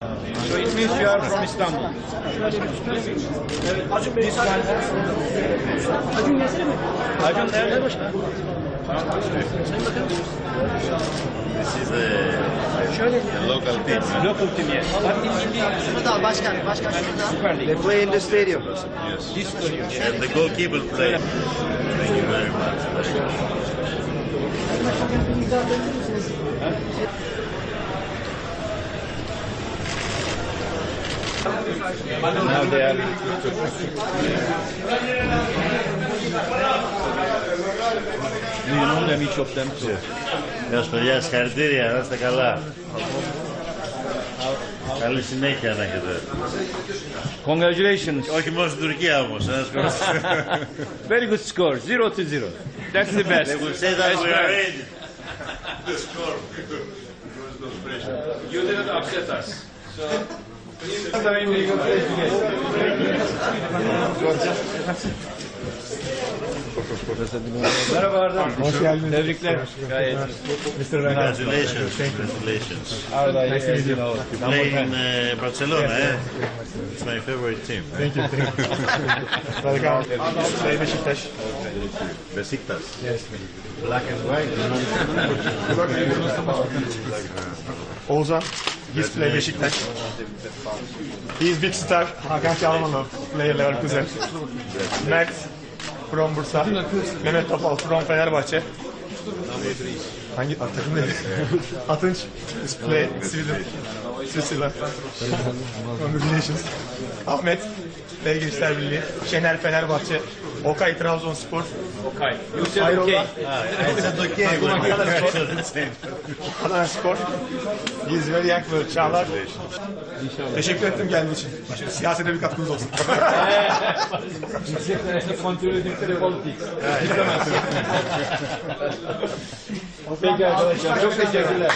So it means you are from Istanbul. Acun Bey müsaade Acun gelsene mi? Acun nerede? Sayın Bakanım. This is the, Şöyle. the local team. Local team yes. Şurada başkan. Başkan şurada. They play in the stadium. Yes. And the goalkeeper play. Thank you very much. İmza atabilir misiniz? Now they are. Do you know them, each of them? too? Γεια σου παιδιά, συγχαρητήρια, να είστε καλά. Καλή συνέχεια να έχετε. Congratulations. Όχι μόνο στην Τουρκία όμως. ένας κόσμος. Very good score. Zero to zero. That's the best. They will say that That's we are right. in the score. There was no pressure. You didn't upset us. So. Merhaba Arda. Hoş geldiniz. Tebrikler. Gayet iyi. Congratulations, congratulations. Arda, yes, you know. You play in uh, Barcelona, eh? It's my favorite team. Thank you. Play Beşiktaş. Besiktas. Black and white. Oğuzhan. He's play Beşiktaş. He's big star. Hakan Çalhanoğlu. Player Leverkusen. Mert. From Bursa. Mehmet Topal. From Fenerbahçe. Hangi ah, takım neydi? Atınç. Play Sweden. Switzerland. Congratulations. Ahmet. Play Gençler Birliği. Şener Fenerbahçe. Okay Trabzonspor. Okay. You said okay. I said okay. Adana Spor. He is very young player. Çağlar. Teşekkür ettim geldiğin için. Siyasete bir katkınız olsun. Contributing to the politics. Peki arkadaşlar çok teşekkürler.